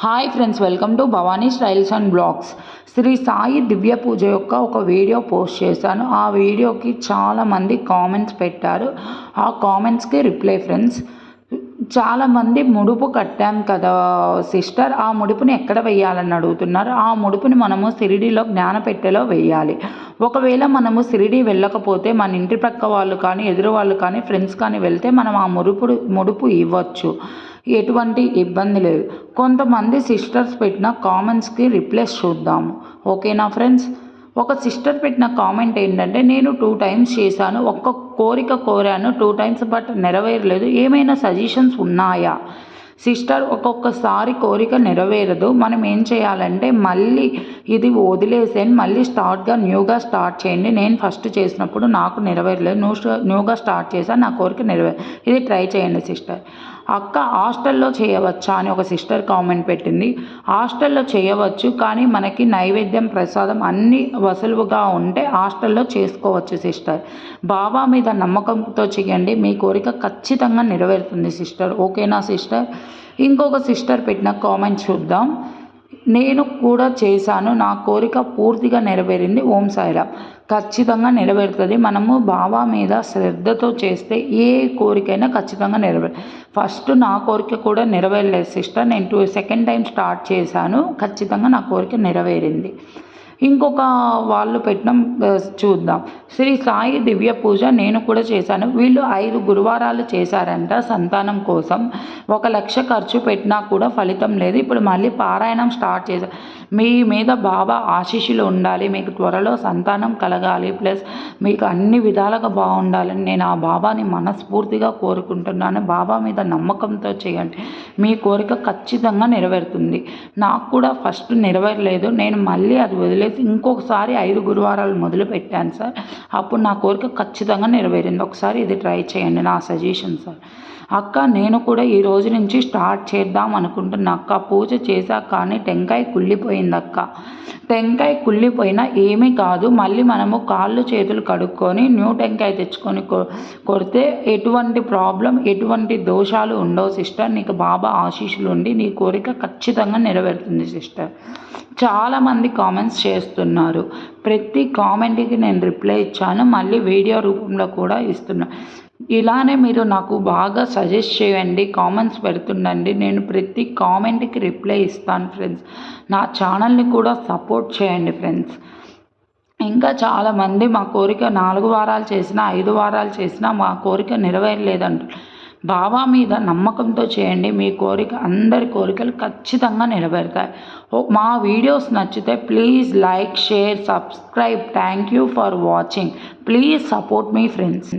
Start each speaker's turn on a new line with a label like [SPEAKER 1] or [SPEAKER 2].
[SPEAKER 1] Hi friends welcome to Bhavani styles and blogs Shri Sai Divya Pooja యొక్క ఒక video post చేశాను. ఆ వీడియోకి చాలామంది కామెంట్స్ పెట్టారు. ఆ కామెంట్స్కి రిప్లై ఫ్రెండ్స్ చాలామంది ముడుపు కట్టాం కదా సిస్టర్ ఆ ముడుపుని ఎక్కడ వేయాలని అడుగుతున్నారు? ఆ ముడుపుని మనము సిరిడిలో జ్ఞానపెట్టెలో వేయాలి ఒకవేళ మనము సిరిడి వెళ్ళకపోతే మన ఇంటి పక్క వాళ్ళు కానీ ఎదురు వాళ్ళు కానీ ఫ్రెండ్స్ కానీ వెళ్తే మనం ఆ మురుపుడు ముడుపు ఇవ్వచ్చు. ఎటువంటి ఇబ్బంది లేదు. కొంతమంది సిస్టర్స్ పెట్టిన కామెంట్స్కి రిప్లేస్ చూద్దాము ఓకేనా ఫ్రెండ్స్ ఒక సిస్టర్ పెట్టిన కామెంట్ ఏంటంటే నేను టూ టైమ్స్ చేశాను ఒక్క కోరిక కోరాను టూ టైమ్స్ బట్ నెరవేరలేదు. ఏమైనా సజెషన్స్ ఉన్నాయా? సిస్టర్ ఒక్కొక్కసారి కోరిక నెరవేరదు. మనం ఏం చేయాలంటే మళ్ళీ ఇది వదిలేసేయండి మళ్ళీ స్టార్ట్గా న్యూగా స్టార్ట్ చేయండి. నేను ఫస్ట్ చేసినప్పుడు నాకు నెరవేరలేదు. న్యూ న్యూగా స్టార్ట్ చేశాను నా కోరిక నెరవేరు ఇది ట్రై చేయండి సిస్టర్. అక్క హాస్టల్లో చేయవచ్చా అని ఒక సిస్టర్ కామెంట్ పెట్టింది. హాస్టల్లో చేయవచ్చు కానీ మనకి నైవేద్యం ప్రసాదం అన్నీ వసలువుగా ఉంటే హాస్టల్లో చేసుకోవచ్చు సిస్టర్. బాబా మీద నమ్మకంతో చేయండి. మీ కోరిక ఖచ్చితంగా నెరవేరుతుంది సిస్టర్. ఓకేనా సిస్టర్? ఇంకొక సిస్టర్ పెట్టిన కామెంట్ చూద్దాం. నేను కూడా చేశాను. నా కోరిక పూర్తిగా నెరవేరింది ఓం సాయిరామ్. ఖచ్చితంగా నెరవేరుతుంది. మనము బాబా మీద శ్రద్ధతో చేస్తే ఏ కోరికైనా ఖచ్చితంగా నెరవేరు. ఫస్ట్ నా కోరిక కూడా నెరవేరలేదు సిస్టర్. నేను టూ సెకండ్ టైం స్టార్ట్ చేశాను. ఖచ్చితంగా నా కోరిక నెరవేరింది. ఇంకొక వాళ్ళు పెట్టిన చూద్దాం. శ్రీ సాయి దివ్య పూజ నేను కూడా చేశాను. వీళ్ళు ఐదు గురువారాలు చేశారంట సంతానం కోసం. ఒక లక్ష ఖర్చు పెట్టినా కూడా ఫలితం లేదు. ఇప్పుడు మళ్ళీ పారాయణం స్టార్ట్ చేశారు మీ మీద బాబా ఆశీస్సులు ఉండాలి. మీకు త్వరలో సంతానం కలగాలి. ప్లస్ మీకు అన్ని విధాలుగా బాగుండాలని నేను ఆ బాబాని మనస్ఫూర్తిగా కోరుకుంటున్నాను. బాబా మీద నమ్మకంతో చేయండి. మీ కోరిక ఖచ్చితంగా నెరవేరుతుంది. నాకు కూడా ఫస్ట్ నెరవేరలేదు. నేను మళ్ళీ అది వదిలేసి ఇంకొకసారి ఐదు గురువారాలు మొదలు పెట్టాను సార్. అప్పుడు నా కోరిక ఖచ్చితంగా నెరవేరింది. ఒకసారి ఇది ట్రై చేయండి నా సజెషన్ సార్. అక్క నేను కూడా ఈ రోజు నుంచి స్టార్ట్ చేద్దాం అనుకుంటున్నా అక్క. పూజ చేశాక కానీ టెంకాయ కుళ్ళిపోయింది అక్క. టెంకాయ కుళ్ళిపోయినా ఏమీ కాదు. మళ్ళీ మనము కాళ్ళు చేతులు కడుక్కొని న్యూ టెంకాయ తెచ్చుకొని కొడితే ఎటువంటి ప్రాబ్లం ఎటువంటి దోషాలు ఉండవు సిస్టర్. నీకు బాబా ఆశీస్సులు ఉండి నీ కోరిక ఖచ్చితంగా నెరవేరుతుంది సిస్టర్. చాలామంది కామెంట్స్ చేస్తున్నారు. ప్రతి కామెంట్కి నేను రిప్లై ఇచ్చాను. మళ్ళీ వీడియో రూపంలో కూడా ఇస్తున్నాను ఇలానే మీరు నాకు బాగా సజెస్ట్ చేయండి కామెంట్స్ పెడుతుండండి. నేను ప్రతి కామెంట్కి రిప్లై ఇస్తాను ఫ్రెండ్స్. నా ఛానల్ని కూడా సపోర్ట్ చేయండి ఫ్రెండ్స్. ఇంకా చాలామంది మా కోరిక నాలుగు వారాలు చేసినా ఐదు వారాలు చేసినా మా కోరిక నెరవేరలేదంట బాబా మీద నమ్మకంతో చేయండి. మీ కోరిక అందరి కోరికలు ఖచ్చితంగా నెరవేరుతాయి. మా వీడియోస్ నచ్చితే please like share subscribe. Thank you for watching. Please support me friends.